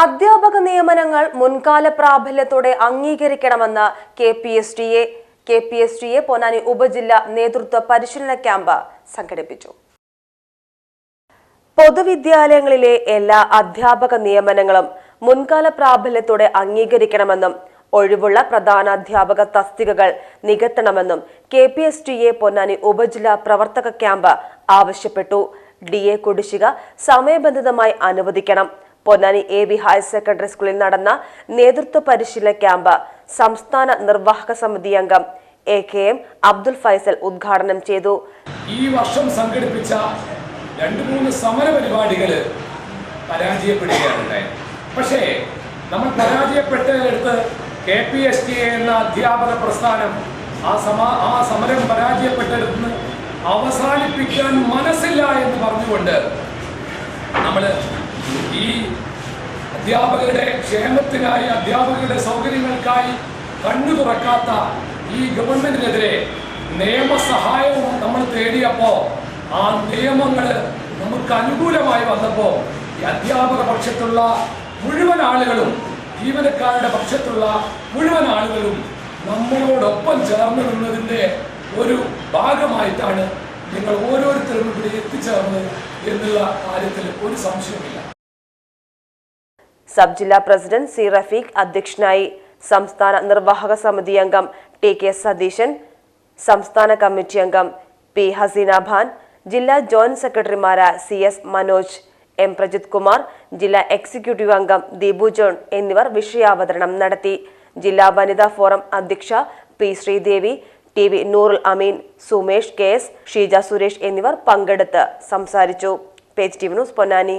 അധ്യാപക നിയമനങ്ങൾ മുൻകാല പ്രാബല്യത്തോടെ അംഗീകരിക്കണമെന്ന് K P S T A K P S T A Ponnani ഉപജില്ലാ നേതൃത്വ പരിശീലന ക്യാമ്പ് സംഘടിപ്പിച്ചു. പൊതുവിദ്യാലയങ്ങളിലെ എല്ലാ അധ്യാപക നിയമനങ്ങളും മുൻകാല പ്രാബല്യത്തോടെ അംഗീകരിക്കണമെന്നും ഒഴിവുള്ള പ്രധാന അധ്യാപക തസ്തികകൾ നികത്തണമെന്നും K P S T A Ponnani ഉപജില്ലാ പ്രവർത്തക ക്യാമ്പ് ആവശ്യപ്പെട്ടു. ഡി എ കുടിശ്ശിക സമയബന്ധിതമായി അനുവദിക്കണം. Ponnani A V higher secondary സ്കൂളിൽ നടന്ന നേതൃത്വ പരിശീലന ക്യാമ്പ് സംസ്ഥാന നിർവാഹക സമിതി അംഗം A K M Abdul Faisal ഉദ്ഘാടനം ചെയ്തു. ഈ വർഷം സംഘടിപ്പിച്ച രണ്ട് മൂന്ന് സമര പരിപാടികൾ പരാജയപ്പെടുകയാണ് പക്ഷേ നമ്മൾ പരാജയപ്പെട്ടെടുത്ത് കെ പി എസ് ടി എന്ന അധ്യാപക പ്രസ്ഥാനം ആ സമ ആ സമരം പരാജയപ്പെട്ടെടുത്ത് അവസാനിപ്പിക്കാൻ മനസ്സില്ല എന്ന് പറഞ്ഞുകൊണ്ട് നമ്മൾ ഈ അധ്യാപകരുടെ ക്ഷേമത്തിനായി അധ്യാപകരുടെ സൗകര്യങ്ങൾക്കായി കണ്ണു തുറക്കാത്ത ഈ ഗവൺമെന്റിനെതിരെ നിയമസഹായവും നമ്മൾ തേടിയപ്പോ ആ നിയമങ്ങൾ നമുക്ക് അനുകൂലമായി വന്നപ്പോ ഈ അധ്യാപക പക്ഷത്തുള്ള മുഴുവൻ ആളുകളും ജീവനക്കാരുടെ പക്ഷത്തുള്ള മുഴുവൻ ആളുകളും നമ്മളോടൊപ്പം ചേർന്നു നിന്നതിന്റെ ഒരു ഭാഗമായിട്ടാണ് നിങ്ങൾ ഓരോരുത്തരും ഇവിടെ എത്തിച്ചേർന്നത് എന്നുള്ള കാര്യത്തിൽ ഒരു സംശയമില്ല സബ് ജില്ലാ പ്രസിഡന്റ് സി റഫീഖ് അധ്യക്ഷനായി സംസ്ഥാന നിർവാഹക സമിതി അംഗം ടി കെ സതീശൻ സംസ്ഥാന കമ്മിറ്റി അംഗം പി ഹസീന ഖാൻ ജില്ലാ ജോയിന്റ് സെക്രട്ടറിമാരായ C S Manoj M Prajith Kumar ജില്ലാ എക്സിക്യൂട്ടീവ് അംഗം ദീപു ജോൺ എന്നിവർ വിഷയാവതരണം നടത്തി. ജില്ലാ വനിതാ ഫോറം അധ്യക്ഷ P Sridevi T V Noorul Ameen Sumesh K S Sheeja Suresh എന്നിവർ പങ്കെടുത്ത് സംസാരിച്ചു. Page T news Ponnani.